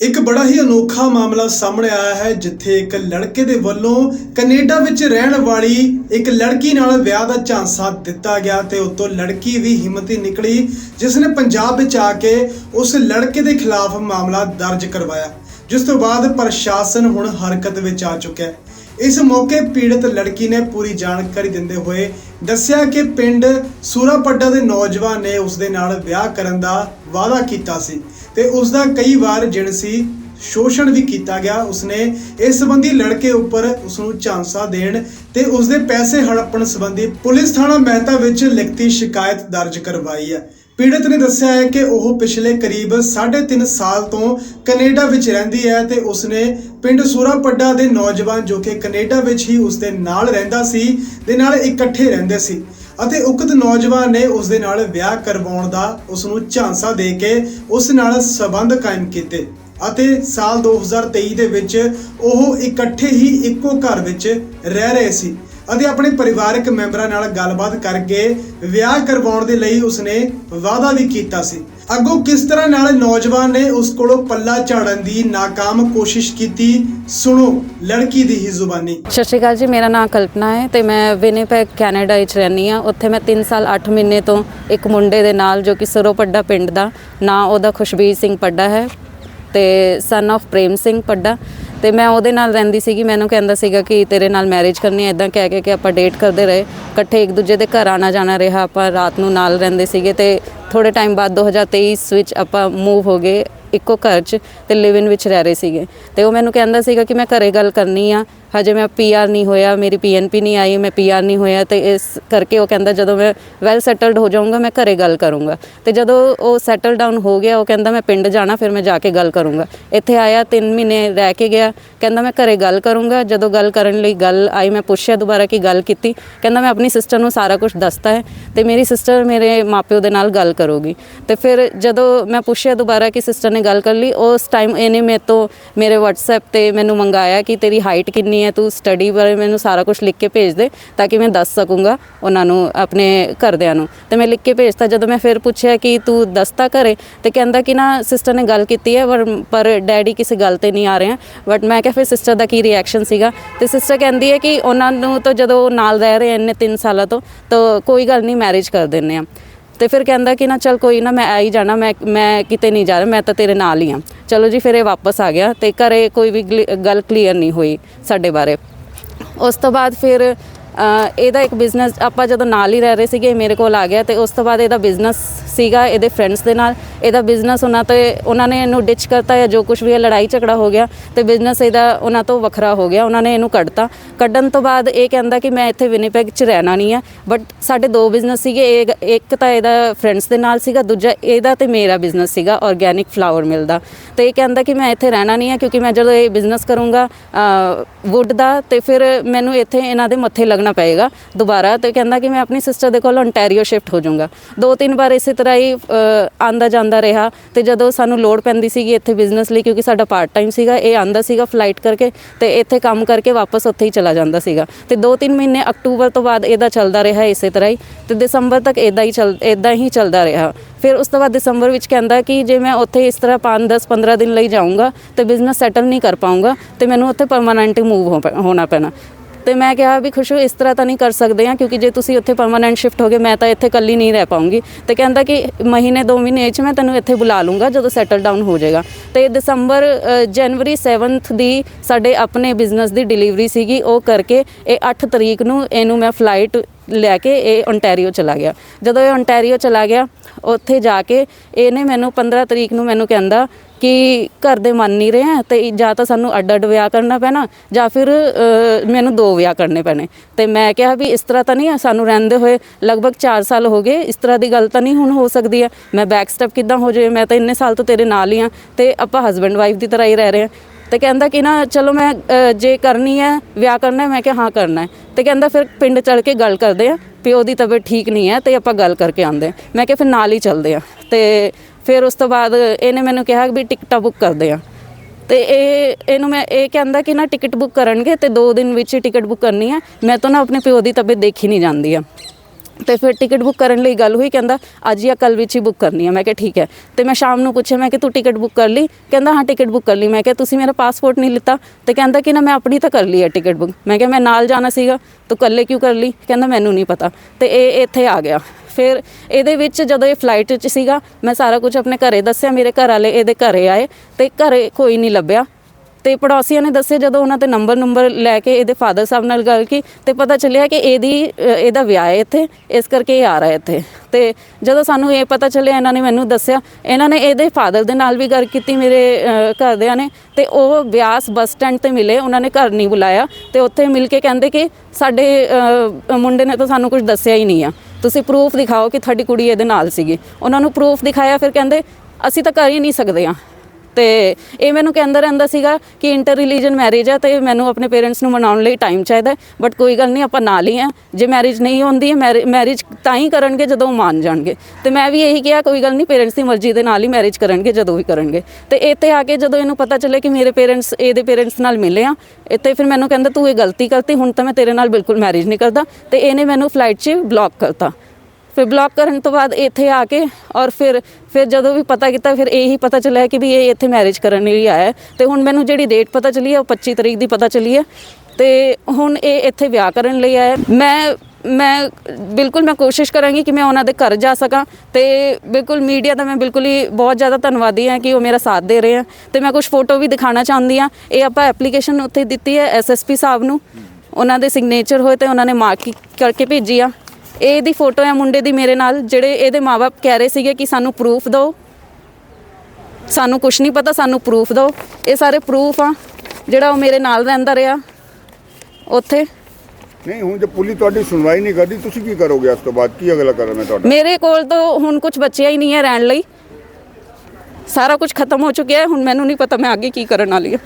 ਇੱਕ ਬੜਾ ਹੀ ਅਨੋਖਾ ਮਾਮਲਾ ਸਾਹਮਣੇ ਆਇਆ ਹੈ, ਜਿੱਥੇ ਇੱਕ ਲੜਕੇ ਦੇ ਵੱਲੋਂ ਕੈਨੇਡਾ ਵਿੱਚ ਰਹਿਣ ਵਾਲੀ ਇੱਕ ਲੜਕੀ ਨਾਲ ਵਿਆਹ ਦਾ ਝਾਂਸਾ ਦਿੱਤਾ ਗਿਆ ਤੇ ਉਤੋਂ ਲੜਕੀ ਵੀ ਹਿੰਮਤੀ ਨਿਕਲੀ ਜਿਸ ਨੇ ਪੰਜਾਬ ਵਿੱਚ ਆ ਕੇ ਉਸ ਲੜਕੇ ਦੇ ਖਿਲਾਫ ਮਾਮਲਾ ਦਰਜ ਕਰਵਾਇਆ, ਜਿਸ ਤੋਂ ਬਾਅਦ ਪ੍ਰਸ਼ਾਸਨ ਹੁਣ ਹਰਕਤ ਵਿੱਚ ਆ ਚੁੱਕਿਆ ਹੈ। ਇਸ ਮੌਕੇ ਪੀੜਤ ਲੜਕੀ ਨੇ ਪੂਰੀ ਜਾਣਕਾਰੀ ਦਿੰਦੇ ਹੋਏ ਦੱਸਿਆ ਕਿ ਪਿੰਡ ਸੂਰਾਪੱਡਾ ਦੇ ਨੌਜਵਾਨ ਨੇ ਉਸ ਦੇ ਨਾਲ ਵਿਆਹ ਕਰਨ ਦਾ ਵਾਅਦਾ ਕੀਤਾ ਸੀ ਤੇ ਉਸ ਦਾ ਕਈ ਵਾਰ ਜਿਣ ਸੀ। ਸ਼ੋਸ਼ਣ ਵੀ ਕੀਤਾ ਗਿਆ। ਉਸਨੇ ਇਸ ਸੰਬੰਧੀ ਲੜਕੇ ਉੱਪਰ ਉਸ ਨੂੰ ਝਾਂਸਾ ਦੇਣ ਤੇ ਉਸ ਦੇ ਪੈਸੇ ਹੜੱਪਣ ਸੰਬੰਧੀ ਪੁਲਿਸ ਥਾਣਾ ਮਹਿਤਾ ਵਿੱਚ ਲਿਖਤੀ ਸ਼ਿਕਾਇਤ ਦਰਜ ਕਰਵਾਈ ਹੈ। ਪੀੜਤ ਨੇ ਦੱਸਿਆ ਹੈ ਕਿ ਉਹ ਪਿਛਲੇ ਕਰੀਬ 3.5 ਸਾਲ ਤੋਂ ਕੈਨੇਡਾ ਵਿੱਚ ਰਹਿੰਦੀ ਹੈ ਤੇ ਉਸਨੇ ਪਿੰਡ ਸੂਰਾਪੱਡਾ ਦੇ ਨੌਜਵਾਨ ਜੋ ਕਿ ਕੈਨੇਡਾ ਵਿੱਚ ਹੀ ਉਸਦੇ ਨਾਲ ਰਹਿੰਦਾ ਸੀ, ਦੇ ਨਾਲ ਇਕੱਠੇ ਰਹਿੰਦੇ ਸੀ ਅਤੇ ਉਕਤ ਨੌਜਵਾਨ ਨੇ ਉਸ ਦੇ ਨਾਲ ਵਿਆਹ ਕਰਵਾਉਣ ਦਾ ਉਸ ਨੂੰ ਝਾਂਸਾ ਦੇ ਕੇ ਉਸ ਨਾਲ ਸਬੰਧ ਕਾਇਮ ਕੀਤੇ। ਅਤੇ ਸਾਲ 2023 ਦੇ ਵਿੱਚ ਉਹ ਇਕੱਠੇ ਹੀ ਇੱਕੋ ਘਰ ਵਿੱਚ ਰਹਿ ਰਹੇ ਸੀ ਅਤੇ ਆਪਣੇ ਪਰਿਵਾਰਕ ਮੈਂਬਰਾਂ ਨਾਲ ਗੱਲਬਾਤ ਕਰਕੇ ਵਿਆਹ ਕਰਵਾਉਣ ਦੇ ਲਈ ਉਸਨੇ ਵਾਅਦਾ ਵੀ ਕੀਤਾ ਸੀ। ਅੱਗੋਂ ਕਿਸ ਤਰ੍ਹਾਂ ਨਾਲ ਨੌਜਵਾਨ ਨੇ ਉਸ ਕੋਲੋਂ ਪੱਲਾ ਝਾੜਨ ਦੀ ناکਾਮ ਕੋਸ਼ਿਸ਼ ਕੀਤੀ, ਸੁਣੋ ਲੜਕੀ ਦੀ ਹੀ ਜ਼ੁਬਾਨੀ। ਸਤਿ ਸ਼੍ਰੀ ਅਕਾਲ ਜੀ, ਮੇਰਾ ਨਾਮ ਕਲਪਨਾ ਹੈ ਤੇ ਮੈਂ ਵਿਨੀਪੈਗ, ਕੈਨੇਡਾ ਵਿੱਚ ਰਹਿੰਦੀ ਆ ਉੱਥੇ ਮੈਂ 3 ਸਾਲ 8 ਮਹੀਨੇ ਤੋਂ ਇੱਕ ਮੁੰਡੇ ਦੇ ਨਾਲ ਜੋ ਕਿ ਸਰੋਪੱਡਾ ਪਿੰਡ ਦਾ ਨਾਂ ਉਹਦਾ ਖੁਸ਼ਬੀਰ ਸਿੰਘ ਪੱਡਾ ਹੈ। ਤੇ ਸਨ of ਪ੍ਰੇਮ ਸਿੰਘ ਪੱਡਾ ਤੇ ਮੈਂ ਉਹਦੇ ਨਾਲ ਰਹਿੰਦੀ ਸੀਗੀ। ਮੈਨੂੰ ਕਹਿੰਦਾ ਸੀਗਾ ਕਿ ਤੇਰੇ ਨਾਲ ਮੈਰਿਜ ਕਰਨੀ ਹੈ। ਇਦਾਂ ਕਹਿ ਕੇ ਕਿ ਆਪਾਂ ਡੇਟ ਕਰਦੇ ਰਹੇ। ਇਕੱਠੇ ਇੱਕ ਦੂਜੇ ਦੇ ਘਰ ਆਣਾ ਜਾਣਾ ਰਿਹਾ। ਆਪਾਂ ਰਾਤ ਨੂੰ ਨਾਲ ਰਹਿੰਦੇ ਸੀਗੇ ਤੇ ਥੋੜੇ ਟਾਈਮ ਬਾਅਦ 2023 ਵਿੱਚ ਆਪਾਂ ਮੂਵ ਹੋ ਗਏ ਇੱਕੋ ਘਰ 'ਚ ਤੇ ਲਿਵ ਇਨ ਵਿੱਚ ਰਹਿ ਰਹੇ ਸੀਗੇ। ਤੇ ਉਹ ਮੈਨੂੰ ਕਹਿੰਦਾ ਸੀਗਾ ਕਿ ਮੈਂ ਘਰੇ ਗੱਲ ਕਰਨੀ ਆ। ਹਜੇ ਮੈਂ ਪੀਆਰ ਨਹੀਂ ਹੋਇਆ, ਮੇਰੀ ਪੀਐਨਪੀ ਨਹੀਂ ਆਈ, ਮੈਂ ਪੀਆਰ ਨਹੀਂ ਹੋਇਆ ਤੇ ਇਸ ਕਰਕੇ ਉਹ ਕਹਿੰਦਾ ਜਦੋਂ ਮੈਂ ਵੈਲ ਸੈਟਲਡ ਹੋ ਜਾਊਂਗਾ, ਮੈਂ ਘਰੇ ਗੱਲ ਕਰੂੰਗਾ। ਤੇ ਜਦੋਂ ਉਹ ਸੈਟਲ ਡਾਊਨ ਹੋ ਗਿਆ, ਉਹ ਕਹਿੰਦਾ ਮੈਂ ਪਿੰਡ ਜਾਣਾ, ਫਿਰ ਮੈਂ ਜਾ ਕੇ ਗੱਲ ਕਰੂੰਗਾ। ਇੱਥੇ ਆਇਆ 3 ਮਹੀਨੇ ਰਹਿ ਕੇ ਗਿਆ, ਕਹਿੰਦਾ ਮੈਂ ਘਰੇ ਗੱਲ ਕਰੂੰਗਾ, ਜਦੋਂ ਗੱਲ ਕਰਨ ਲਈ ਗੱਲ ਆਈ, ਮੈਂ ਪੁੱਛਿਆ ਦੁਬਾਰਾ ਕਿ ਗੱਲ ਕੀਤੀ, ਕਹਿੰਦਾ ਮੈਂ ਆਪਣੀ ਸਿਸਟਰ ਨੂੰ ਸਾਰਾ ਕੁਝ ਦੱਸਤਾ ਹੈ ਤੇ ਮੇਰੀ ਸਿਸਟਰ ਮੇਰੇ ਮਾਪਿਓ ਦੇ ਨਾਲ ਗੱਲ ਕਰੂਗੀ। ਤੇ ਫਿਰ ਜਦੋਂ ਮੈਂ ਪੁੱਛਿਆ ਦੁਬਾਰਾ ਕਿ ਸਿਸਟਰ ਨੇ ਗੱਲ ਕਰ ਲਈ, ਉਸ ਟਾਈਮ ਇਹਨੇ ਮੇਰੇ ਤੋਂ ਮੇਰੇ WhatsApp ਤੇ ਮੈਨੂੰ ਮੰਗਾਇਆ ਕਿ ਤੇਰੀ ਹਾਈਟ ਕਿੰਨੀ ਹੈ, ਤੂੰ ਸਟੱਡੀ ਬਾਰੇ ਮੈਨੂੰ ਸਾਰਾ ਕੁਝ ਲਿਖ ਕੇ ਭੇਜ ਦੇ ਤਾਂ ਕਿ ਮੈਂ ਦੱਸ ਸਕੂੰਗਾ ਉਹਨਾਂ ਨੂੰ, ਆਪਣੇ ਘਰਦਿਆਂ ਨੂੰ। ਤੇ ਮੈਂ ਲਿਖ ਕੇ ਭੇਜਤਾ, ਜਦੋਂ ਮੈਂ ਫਿਰ ਪੁੱਛਿਆ ਕਿ ਤੂੰ ਦੱਸਤਾ ਘਰੇ, ਤੇ ਕਹਿੰਦਾ ਕਿ ਨਾ ਸਿਸਟਰ ਨੇ ਗੱਲ ਕੀਤੀ ਹੈ, ਪਰ ਪਰ ਡੈਡੀ ਕਿਸੇ ਗੱਲ ਤੇ ਨਹੀਂ ਆ ਰਹੇ ਬਟ ਮੈਂ ਕਿਹਾ ਫਿਰ ਸਿਸਟਰ ਦਾ ਕੀ ਰਿਐਕਸ਼ਨ ਸੀਗਾ? ਤੇ ਸਿਸਟਰ ਕਹਿੰਦੀ ਹੈ ਕਿ ਉਹਨਾਂ ਨੂੰ ਤਾਂ ਜਦੋਂ ਉਹ ਨਾਲ ਰਹਿ ਰਹੇ ਇੰਨੇ 3 ਸਾਲਾਂ ਤੋਂ, ਤਾਂ ਕੋਈ ਗੱਲ ਨਹੀਂ ਮੈਰਿਜ ਕਰ ਦਿੰਨੇ ਆ। ਤੇ ਫਿਰ ਕਹਿੰਦਾ ਕਿ ਨਾ, ਚਲ ਕੋਈ ਨਾ, ਮੈਂ ਆ ਹੀ ਜਾਣਾ, ਮੈਂ ਮੈਂ ਕਿਤੇ ਨਹੀਂ ਜਾ ਰਿਹਾ, ਮੈਂ ਤਾਂ ਤੇਰੇ ਨਾਲ ਹੀ ਆ। ਚਲੋ ਜੀ, ਫਿਰ ਇਹ ਵਾਪਸ ਆ ਗਿਆ ਤੇ ਘਰੇ ਕੋਈ ਵੀ ਗਲੀ- ਗੱਲ ਕਲੀਅਰ ਨਹੀਂ ਹੋਈ ਸਾਡੇ ਬਾਰੇ। ਉਸ ਤੋਂ ਬਾਅਦ ਫਿਰ ਇਹਦਾ ਇੱਕ ਬਿਜ਼ਨਸ ਆਪਾਂ ਜਦੋਂ ਨਾਲ ਹੀ ਰਹਿ ਰਹੇ ਸੀਗੇ, ਇਹ ਮੇਰੇ ਕੋਲ ਆ ਗਿਆ ਤੇ ਉਸ ਤੋਂ ਬਾਅਦ ਇਹਦਾ ਬਿਜ਼ਨਸ ਸੀਗਾ ਇਹਦੇ ਫਰੈਂਡਸ ਦੇ ਨਾਲ। ਇਹਦਾ ਬਿਜ਼ਨਸ ਉਹਨਾਂ ਤੇ, ਉਹਨਾਂ ਨੇ ਇਹਨੂੰ ਡਿਚ ਕਰਤਾ ਜਾਂ ਜੋ ਕੁਝ ਵੀ ਹੈ, ਲੜਾਈ ਝਗੜਾ ਹੋ ਗਿਆ ਤੇ ਬਿਜ਼ਨਸ ਇਹਦਾ ਉਹਨਾਂ ਤੋਂ ਵੱਖਰਾ ਹੋ ਗਿਆ, ਉਹਨਾਂ ਨੇ ਇਹਨੂੰ ਕੱਢਤਾ। ਕੱਢਣ ਤੋਂ ਬਾਅਦ ਇਹ ਕਹਿੰਦਾ ਕਿ ਮੈਂ ਇੱਥੇ ਵਿਨੀਪੈਗ 'ਚ ਰਹਿਣਾ ਨਹੀਂ ਹੈ ਬਟ ਸਾਡੇ ਦੋ ਬਿਜ਼ਨਸ ਸੀਗੇ ਇਹ ਇੱਕ ਤਾਂ ਇਹਦਾ ਫਰੈਂਡਸ ਦੇ ਨਾਲ ਸੀਗਾ, ਦੂਜਾ ਇਹਦਾ ਤੇ ਮੇਰਾ ਬਿਜ਼ਨਸ ਸੀਗਾ ਆਰਗੈਨਿਕ ਫਲਾਵਰ ਮਿਲ ਦਾ। ਤੇ ਇਹ ਕਹਿੰਦਾ ਕਿ ਮੈਂ ਇੱਥੇ ਰਹਿਣਾ ਨਹੀਂ ਹੈ ਕਿਉਂਕਿ ਮੈਂ ਜਦੋਂ ਇਹ ਬਿਜ਼ਨਸ ਕਰੂੰਗਾ ਵੁੱਡ ਦਾ ਤੇ ਫਿਰ ਮੈਨੂੰ ਇੱਥੇ ਇਹਨਾਂ ਦੇ ਮੱਥੇ ਲੱਗਣਾ ਪਏਗਾ ਦੁਬਾਰਾ ਤੇ ਕਹਿੰਦਾ ਕਿ ਮੈਂ ਆਪਣੀ ਸਿਸਟਰ ਦੇ ਕੋਲ ontario ਸ਼ਿਫਟ ਹੋ ਜਾਊਂਗਾ। ਦੋ ਤਿੰਨ ਵਾਰ ਇਸੇ ਤਰ੍ਹਾਂ ਹੀ ਆਂਦਾ ਜਾਂਦਾ ਰਿਹਾ ਤੇ ਜਦੋਂ ਸਾਨੂੰ ਲੋੜ ਪੈਂਦੀ ਸੀਗੀ ਇੱਥੇ ਬਿਜ਼ਨਸ ਲਈ ਕਿਉਂਕਿ ਸਾਡਾ ਪਾਰਟ ਟਾਈਮ ਸੀਗਾ, ਇਹ ਆਂਦਾ ਸੀਗਾ ਫਲਾਈਟ ਕਰਕੇ ਤੇ ਇੱਥੇ ਕੰਮ ਕਰਕੇ ਵਾਪਸ ਉੱਥੇ ਹੀ ਚਲਾ ਜਾਂਦਾ ਸੀਗਾ। ਤੇ ਦੋ ਤਿੰਨ ਮਹੀਨੇ ਅਕਤੂਬਰ ਤੋਂ ਬਾਅਦ ਇਹਦਾ ਚੱਲਦਾ ਰਿਹਾ ਇਸੇ ਤਰ੍ਹਾਂ ਹੀ ਤੇ ਦਸੰਬਰ ਤੱਕ ਇਦਾਂ ਹੀ ਚੱਲ ਇਦਾਂ ਹੀ ਚੱਲਦਾ ਰਿਹਾ। ਫਿਰ ਉਸ ਤੋਂ ਬਾਅਦ ਦਸੰਬਰ ਵਿੱਚ ਕਹਿੰਦਾ ਕਿ ਜੇ ਮੈਂ ਉੱਥੇ ਇਸ ਤਰ੍ਹਾਂ 5 10 15 ਦਿਨ ਲਈ ਜਾਊਂਗਾ ਤੇ ਬਿਜ਼ਨਸ ਸੈਟਲ ਨਹੀਂ ਕਰ ਪਾਊਂਗਾ ਤੇ ਮੈਨੂੰ ਉੱਥੇ ਪਰਮਾਨੈਂਟ ਮੂਵ ਹੋਣਾ ਪੈਣਾ। ਤੇ ਮੈਂ ਕਿਹਾ ਵੀ ਖੁਸ਼ੋ ਇਸ ਤਰ੍ਹਾਂ ਤਾਂ ਨਹੀਂ ਕਰ ਸਕਦੇ ਆ ਕਿਉਂਕਿ ਜੇ ਤੁਸੀਂ ਉੱਥੇ ਪਰਮਾਨੈਂਟ ਸ਼ਿਫਟ ਹੋਗੇ ਮੈਂ ਤਾਂ ਇੱਥੇ ਇਕੱਲੀ ਨਹੀਂ ਰਹਿ ਪਾਉਂਗੀ। ਤੇ ਕਹਿੰਦਾ ਕਿ ਮਹੀਨੇ, ਦੋ ਮਹੀਨੇ 'ਚ ਮੈਂ ਤੈਨੂੰ ਇੱਥੇ ਬੁਲਾ ਲੂੰਗਾ, ਜਦੋਂ ਸੈਟਲ ਡਾਊਨ ਹੋ ਜਾਏਗਾ। ਤੇ ਦਸੰਬਰ ਜਨਵਰੀ 7th ਦੀ ਸਾਡੇ ਆਪਣੇ ਬਿਜ਼ਨਸ ਦੀ ਡਿਲੀਵਰੀ ਸੀਗੀ, ਉਹ ਕਰਕੇ ਇਹ 8 ਤਰੀਕ ਨੂੰ ਇਹਨੂੰ ਮੈਂ ਫਲਾਈਟ ਲੈ ਕੇ ਇਹ ontario ਚਲਾ ਗਿਆ। ਜਦੋਂ ਇਹ ontario ਚਲਾ ਗਿਆ, ਉੱਥੇ ਜਾ ਕੇ ਇਹਨੇ ਮੈਨੂੰ 15 ਤਰੀਕ ਨੂੰ ਮੈਨੂੰ ਕਹਿੰਦਾ ਕਿ ਘਰ ਦੇ ਮੰਨ ਨਹੀਂ ਰਹੇ ਆ ਤੇ ਜਾਂ ਤਾਂ ਸਾਨੂੰ ਅੱਡ ਅੱਡ ਵਿਆਹ ਕਰਨਾ ਪੈਣਾ ਜਾਂ ਫਿਰ ਮੈਨੂੰ ਦੋ ਵਿਆਹ ਕਰਨੇ ਪੈਣੇ। ਤੇ ਮੈਂ ਕਿਹਾ ਵੀ ਇਸ ਤਰ੍ਹਾਂ ਤਾਂ ਨਹੀਂ ਸਾਨੂੰ ਰਹਿੰਦੇ ਹੋਏ ਲਗਭਗ 4 ਸਾਲ ਹੋ ਗਏ, ਇਸ ਤਰ੍ਹਾਂ ਦੀ ਗੱਲ ਤਾਂ ਨਹੀਂ ਹੁਣ ਹੋ ਸਕਦੀ ਹੈ ਮੈਂ ਬੈਕ ਸਟੈਪ ਕਿੱਦਾਂ ਹੋ ਜਾਏ ਮੈਂ ਤਾਂ ਇੰਨੇ ਸਾਲ ਤੋਂ ਤੇਰੇ ਨਾਲ ਹੀ ਆ ਤੇ ਆਪਾਂ ਹਸਬੈਂਡ ਵਾਈਫ ਦੀ ਤਰ੍ਹਾਂ ਹੀ ਰਹਿ ਰਹੇ ਆ। ਤੇ ਕਹਿੰਦਾ ਕਿ ਨਾ ਚਲੋ ਮੈਂ ਅ, ਜੇ ਕਰਨੀ ਹੈ ਵਿਆਹ ਕਰਨਾ ਹੈ ਮੈਂ ਕਿਹਾ ਹਾਂ ਕਰਨਾ ਹੈ। ਤੇ ਕਹਿੰਦਾ ਫਿਰ ਪਿੰਡ ਚਲ ਕੇ ਗੱਲ ਕਰਦੇ ਆ ਪਿਓ ਦੀ ਤਬੀਅਤ ਠੀਕ ਨਹੀਂ ਹੈ ਤੇ ਆਪਾਂ ਗੱਲ ਕਰਕੇ ਆਉਂਦੇ ਆ ਮੈਂ ਕਿਹਾ ਫਿਰ ਨਾਲ ਹੀ ਚੱਲਦੇ ਆ ਤੇ ਫਿਰ ਉਸ ਤੋਂ ਬਾਅਦ ਇਹਨੇ ਮੈਨੂੰ ਕਿਹਾ ਵੀ ਟਿਕਟਾਂ ਬੁੱਕ ਕਰਦੇ ਆ ਤੇ ਇਹ ਇਹਨੂੰ ਮੈਂ ਇਹ ਕਹਿੰਦਾ ਕਿ ਨਾ ਟਿਕਟ ਬੁੱਕ ਕਰਨਗੇ ਤੇ 2 ਦਿਨ ਵਿੱਚ ਹੀ ਟਿਕਟ ਬੁੱਕ ਕਰਨੀ ਹੈ। ਮੈਂ ਤਾਂ ਨਾ ਆਪਣੇ ਪਿਓ ਦੀ ਤਬੀਅਤ ਦੇਖੀ ਨਹੀਂ ਜਾਂਦੀ ਆ। ਤੇ ਫਿਰ ਟਿਕਟ ਬੁੱਕ ਕਰਨ ਲਈ ਗੱਲ ਹੋਈ, ਕਹਿੰਦਾ ਅੱਜ ਜਾਂ ਕੱਲ ਵਿੱਚ ਹੀ ਬੁੱਕ ਕਰਨੀ ਹੈ ਮੈਂ ਕਿਹਾ ਠੀਕ ਹੈ। ਤੇ ਮੈਂ ਸ਼ਾਮ ਨੂੰ ਪੁੱਛਿਆ, ਮੈਂ ਕਿ ਤੂੰ ਟਿਕਟ ਬੁੱਕ ਕਰ ਲਈ? ਕਹਿੰਦਾ ਹਾਂ, ਟਿਕਟ ਬੁੱਕ ਕਰ ਲਈ। ਮੈਂ ਕਿਹਾ ਤੁਸੀਂ ਮੇਰਾ ਪਾਸਪੋਰਟ ਨਹੀਂ ਲਿੱਤਾ? ਤੇ ਕਹਿੰਦਾ ਕਿ ਨਾ ਮੈਂ ਆਪਣੀ ਤਾਂ ਕਰ ਲਈ ਹੈ ਟਿਕਟ ਬੁੱਕ। ਮੈਂ ਕਿਹਾ ਮੈਂ ਨਾਲ ਜਾਣਾ ਸੀਗਾ, ਤੂੰ ਇਕੱਲੇ ਕਿਉਂ ਕਰ ਲਈ? ਕਹਿੰਦਾ ਮੈਨੂੰ ਨਹੀਂ ਪਤਾ। ਤੇ ਇਹ ਇੱਥੇ ਆ ਗਿਆ। ਫਿਰ ਇਹਦੇ ਵਿੱਚ ਜਦੋਂ ਇਹ ਫਲਾਈਟ 'ਚ ਸੀਗਾ, ਮੈਂ ਸਾਰਾ ਕੁਝ ਆਪਣੇ ਘਰੇ ਦੱਸਿਆ। ਮੇਰੇ ਘਰ ਵਾਲੇ ਇਹਦੇ ਘਰੇ ਆਏ ਤੇ ਘਰੇ ਕੋਈ ਨਹੀਂ ਲੱਭਿਆ। ਤੇ ਪੜੋਸੀਆਂ ਨੇ ਦੱਸਿਆ ਜਦੋਂ ਉਹਨਾਂ ਤੇ ਨੰਬਰ ਨੰਬਰ ਲੈ ਕੇ ਇਹਦੇ ਫਾਦਰ ਸਾਹਿਬ ਨਾਲ ਗੱਲ ਕੀ ਤੇ ਪਤਾ ਚੱਲਿਆ ਕਿ ਇਹਦੀ ਇਹਦਾ ਵਿਆਹ ਹੈ ਇੱਥੇ, ਇਸ ਕਰਕੇ ਇਹ ਆ ਰਿਹਾ ਇੱਥੇ। ਤੇ ਜਦੋਂ ਸਾਨੂੰ ਇਹ ਪਤਾ ਚੱਲਿਆ, ਇਹਨਾਂ ਨੇ ਮੈਨੂੰ ਦੱਸਿਆ, ਇਹਨਾਂ ਨੇ ਇਹਦੇ ਫਾਦਰ ਦੇ ਨਾਲ ਵੀ ਗੱਲ ਕੀਤੀ ਮੇਰੇ ਘਰਦਿਆਂ ਨੇ ਤੇ ਉਹ ਬਿਆਸ ਬੱਸ ਸਟੈਂਡ ਤੇ ਮਿਲੇ, ਉਹਨਾਂ ਨੇ ਘਰ ਨਹੀਂ ਬੁਲਾਇਆ ਤੇ ਉੱਥੇ ਮਿਲ ਕੇ ਕਹਿੰਦੇ ਕਿ ਸਾਡੇ ਮੁੰਡੇ ਨੇ ਤਾਂ ਸਾਨੂੰ ਕੁਝ ਦੱਸਿਆ ਹੀ ਨਹੀਂ ਆ। ਤੁਸੀਂ ਪ੍ਰੂਫ ਦਿਖਾਓ ਕਿ ਤੁਹਾਡੀ ਕੁੜੀ ਇਹਦੇ ਨਾਲ ਸੀਗੀ। ਉਹਨਾਂ ਨੂੰ ਪ੍ਰੂਫ ਦਿਖਾਇਆ, ਫਿਰ ਕਹਿੰਦੇ, ਅਸੀਂ ਤਾਂ ਕਰ ਹੀ ਨਹੀਂ ਸਕਦੇ ਆ ਤੇ ਇਹ ਮੈਨੂੰ ਕਹਿੰਦਾ ਰਹਿੰਦਾ ਸੀਗਾ ਕਿ ਇੰਟਰ ਰਿਲੀਜਨ ਮੈਰਿਜ ਹੈ ਤੇ ਮੈਨੂੰ ਆਪਣੇ ਪੇਰੈਂਟਸ ਨੂੰ ਮਨਾਉਣ ਲਈ ਟਾਈਮ ਚਾਹੀਦਾ ਬਟ ਕੋਈ ਗੱਲ ਨਹੀਂ, ਆਪਾਂ ਨਾਲ ਹੀ ਆ ਜੇ ਮੈਰਿਜ ਨਹੀਂ ਹੁੰਦੀ ਹੈ ਮੈਰਿਜ ਤਾਂ ਹੀ ਕਰਨਗੇ ਜਦੋਂ ਉਹ ਮੰਨ ਜਾਣਗੇ। ਤੇ ਮੈਂ ਵੀ ਇਹੀ ਕਿਹਾ, ਕੋਈ ਗੱਲ ਨਹੀਂ ਪੇਰੈਂਟਸ ਦੀ ਮਰਜ਼ੀ ਦੇ ਨਾਲ ਹੀ ਮੈਰਿਜ ਕਰਨਗੇ, ਜਦੋਂ ਵੀ ਕਰਨਗੇ। ਤੇ ਇੱਥੇ ਆ ਕੇ ਜਦੋਂ ਇਹਨੂੰ ਪਤਾ ਚੱਲੇ ਕਿ ਮੇਰੇ ਪੇਰੈਂਟਸ ਇਹਦੇ ਪੇਰੈਂਟਸ ਨਾਲ ਮਿਲੇ ਆ, ਇੱਥੇ ਫਿਰ ਮੈਨੂੰ ਕਹਿੰਦਾ, ਤੂੰ ਇਹ ਗਲਤੀ ਕਰਤੀ, ਹੁਣ ਤਾਂ ਮੈਂ ਤੇਰੇ ਨਾਲ ਬਿਲਕੁਲ ਮੈਰਿਜ ਨਹੀਂ ਕਰਦਾ। ਤੇ ਇਹਨੇ ਮੈਨੂੰ ਫਲਾਈਟ 'ਚ ਬਲੌਕ ਕਰਤਾ। ਫਿਰ ਬਲੌਕ ਕਰਨ ਤੋਂ ਬਾਅਦ ਇੱਥੇ ਆ ਕੇ ਔਰ ਫਿਰ ਫਿਰ ਜਦੋਂ ਵੀ ਪਤਾ ਕੀਤਾ, ਫਿਰ ਇਹੀ ਪਤਾ ਚੱਲਿਆ ਕਿ ਵੀ ਇਹ ਇੱਥੇ ਮੈਰਿਜ ਕਰਨ ਲਈ ਆਇਆ ਹੈ। ਤੇ ਹੁਣ ਮੈਨੂੰ ਜਿਹੜੀ ਡੇਟ ਪਤਾ ਚੱਲੀ ਹੈ, ਉਹ 25 ਤਰੀਕ ਦੀ ਪਤਾ ਚੱਲੀ ਹੈ। ਤੇ ਹੁਣ ਇਹ ਇੱਥੇ ਵਿਆਹ ਕਰਨ ਲਈ ਆਇਆ ਮੈਂ ਮੈਂ ਬਿਲਕੁਲ ਮੈਂ ਕੋਸ਼ਿਸ਼ ਕਰਾਂਗੀ ਕਿ ਮੈਂ ਉਹਨਾਂ ਦੇ ਘਰ ਜਾ ਸਕਾਂ। ਤੇ ਬਿਲਕੁਲ ਮੀਡੀਆ ਦਾ ਮੈਂ ਬਿਲਕੁਲ ਹੀ ਬਹੁਤ ਜ਼ਿਆਦਾ ਧੰਨਵਾਦੀ ਹਾਂ ਕਿ ਉਹ ਮੇਰਾ ਸਾਥ ਦੇ ਰਹੇ ਆ ਤੇ ਮੈਂ ਕੁਝ ਫੋਟੋ ਵੀ ਦਿਖਾਣਾ ਚਾਹੁੰਦੀ ਹਾਂ। ਇਹ ਆਪਾਂ ਐਪਲੀਕੇਸ਼ਨ ਉੱਥੇ ਦਿੱਤੀ ਹੈ ਐਸਐਸਪੀ ਸਾਹਿਬ ਨੂੰ। ਉਹਨਾਂ ਦੇ ਸਿਗਨੇਚਰ ਹੋਏ ਤੇ ਉਹਨਾਂ ਨੇ ਮਾਰਕ ਕਰਕੇ ਭੇਜੀ ਆ। ਇਹ ਦੀ ਫੋਟੋ ਹੈ ਮੁੰਡੇ ਦੀ ਮੇਰੇ ਨਾਲ ਜਿਹੜੇ ਇਹਦੇ ਮਾਪੇ ਕਹਿ ਰਹੇ ਸੀਗੇ ਕਿ ਸਾਨੂੰ ਪ੍ਰੂਫ ਦਿਓ। ਸਾਨੂੰ ਕੁਝ ਨਹੀਂ ਪਤਾ ਸਾਨੂੰ ਪ੍ਰੂਫ ਦਿਓ। ਇਹ ਸਾਰੇ ਪ੍ਰੂਫ ਆ ਜਿਹੜਾ ਉਹ ਮੇਰੇ ਨਾਲ ਰਹਿੰਦਾ ਰਿਹਾ ਉੱਥੇ। ਨਹੀਂ ਹੁਣ ਜੇ ਪੁਲਿਸ ਤੁਹਾਡੀ ਸੁਣਵਾਈ ਨਹੀਂ ਕਰਦੀ ਤੁਸੀਂ ਕੀ ਕਰੋਗੇ ਇਸ ਤੋਂ ਬਾਅਦ? ਕੀ ਅਗਲਾ ਕਦਮ ਹੈ ਤੁਹਾਡਾ? ਮੇਰੇ ਕੋਲ ਤਾਂ ਹੁਣ ਕੁਝ ਬਚਿਆ ਹੀ ਨਹੀਂ ਹੈ ਰਹਿਣ ਲਈ। ਸਾਰਾ ਕੁਝ ਖਤਮ ਹੋ ਚੁੱਕਿਆ ਹੈ ਹੁਣ ਮੈਨੂੰ ਨਹੀਂ ਪਤਾ ਮੈਂ ਅੱਗੇ ਕੀ ਕਰਨ ਵਾਲੀ ਹਾਂ।